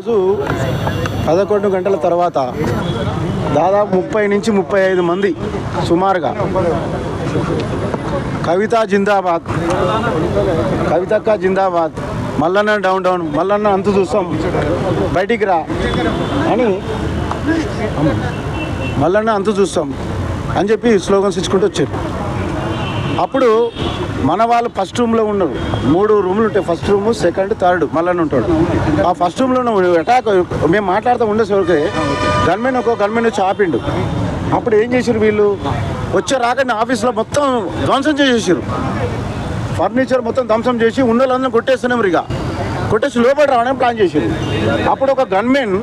రోజు పదకొండు గంటల తర్వాత దాదాపు ముప్పై నుంచి ముప్పై ఐదు మంది సుమారుగా కవిత జిందాబాద్ కవితక్క జిందాబాద్ మల్లన్న డౌన్ డౌన్ మల్లన్న అంతు చూస్తాం బయటికి రా అని మల్లన్న అంతు చూస్తాం అని చెప్పి స్లోగన్స్ ఇచ్చుకుంటూ వచ్చారు. అప్పుడు మన వాళ్ళు ఫస్ట్ రూమ్లో ఉన్నారు. మూడు రూమ్లు ఉంటాయి. ఫస్ట్ రూమ్ సెకండ్ థర్డ్ మళ్ళీ ఉంటాడు. ఆ ఫస్ట్ రూమ్లో ఉన్న అటాక్ మేము మాట్లాడుతూ ఉండేసరికి గన్మెన్ ఒక గన్మెన్ వచ్చి ఆపిండు. అప్పుడు ఏం చేశారు వీళ్ళు? వచ్చే రాకనే ఆఫీస్లో మొత్తం ధ్వంసం చేసేసారు ఫర్నిచర్ మొత్తం ధ్వంసం చేసి ఉన్న వాళ్ళందరూ కొట్టేస్తున్నాం ఇక. కొట్టేసి లోపల రావడానికి ప్లాన్ చేశారు అప్పుడు ఒక గన్మెన్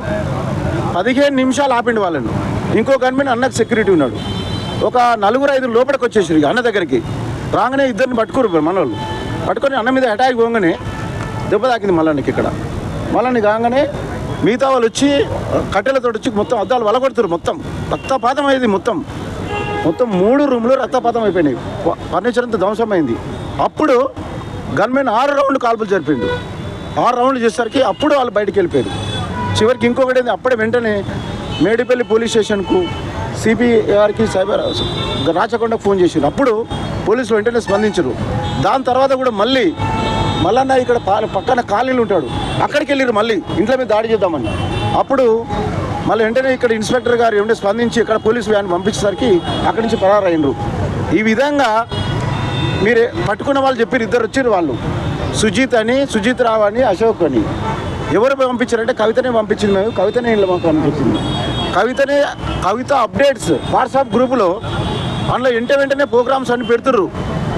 పదిహేను నిమిషాలు ఆపిండు వాళ్ళని. ఇంకో గన్మెన్ అన్నకు సెక్యూరిటీ ఉన్నాడు. ఒక నలుగురు ఐదు లోపలికి వచ్చేసారు ఇక అన్న దగ్గరికి. రాగానే ఇద్దరిని పట్టుకోరు మన వాళ్ళు పట్టుకొని అన్న మీద అటాక్ పోగానే దెబ్బ తాకింది మల్లనికి ఇక్కడ. మళ్ళీ కాగానే మిగతా వాళ్ళు వచ్చి కట్టెలతో వచ్చి మొత్తం అద్దాలు వలగొడుతారు మొత్తం. రక్తపాతం అయింది మొత్తం. మొత్తం మూడు రూమ్లు రక్తపాతం అయిపోయినాయి. ఫర్నిచర్ అంతా ధ్వంసమైంది. అప్పుడు గన్మెన్ ఆరు రౌండ్లు కాల్పులు జరిపిండు. ఆరు రౌండ్లు చేసేసరికి అప్పుడు వాళ్ళు బయటికి వెళ్ళిపోయారు. చివరికి ఇంకొకటి అప్పుడే వెంటనే మేడిపల్లి పోలీస్ స్టేషన్కు సిపి సైబర్ రాచకొండకు ఫోన్ చేసిండు అప్పుడు పోలీసులు వెంటనే స్పందించరు. దాని తర్వాత కూడా మళ్ళీ మళ్ళన్న ఇక్కడ పక్కన కాలనీలు ఉంటాడు. అక్కడికి వెళ్ళారు మళ్ళీ. ఇంట్లో మీద దాడి చేద్దామని. అప్పుడు మళ్ళీ వెంటనే ఇక్కడ ఇన్స్పెక్టర్ గారు ఏమంటే స్పందించి ఇక్కడ పోలీసు వ్యాన్ పంపించేసరికి అక్కడి నుంచి పరారైనరు ఈ విధంగా మీరు పట్టుకున్న వాళ్ళు చెప్పారు ఇద్దరు వచ్చారు వాళ్ళు. సుజీత్ అని సుజిత్ రావు అని అశోక్ అని. ఎవరు పంపించారంటే కవితనే పంపించింది మేము కవితనే ఇంట్లో మాకు పంపించింది. కవితనే కవిత అప్డేట్స్ వాట్సాప్ గ్రూపులో అందులో వెంట వెంటనే ప్రోగ్రామ్స్ అన్ని పెడుతుర్రు.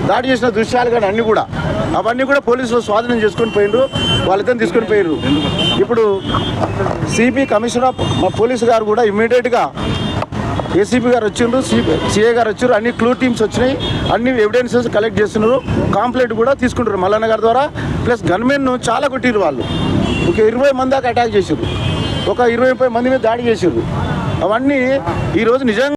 దాడి చేసిన దృశ్యాలు కానీ అన్నీ కూడా. అవన్నీ కూడా పోలీసులు స్వాధీనం చేసుకొని పోయినరు వాళ్ళిద్దరిని తీసుకొని పోయినరు ఇప్పుడు సిపి కమిషనర్ ఆఫ్ మా పోలీసు గారు కూడా ఇమ్మీడియట్గా ఏసీపీ గారు వచ్చిండ్రు సిపి సిఏ గారు వచ్చారు అన్ని క్లూ టీమ్స్ వచ్చినాయి అన్ని ఎవిడెన్సెస్ కలెక్ట్ చేస్తున్నారు కాంప్లైంట్ కూడా తీసుకుంటారు మల్లన్న గారి ద్వారా ప్లస్ గన్మెన్ను చాలా కొట్టిరు వాళ్ళు. ఒక ఇరవై మంది దాకా అటాక్ చేసారు ఒక ఇరవై ముప్పై మంది మీద దాడి చేసారు అవన్నీ ఈరోజు నిజంగా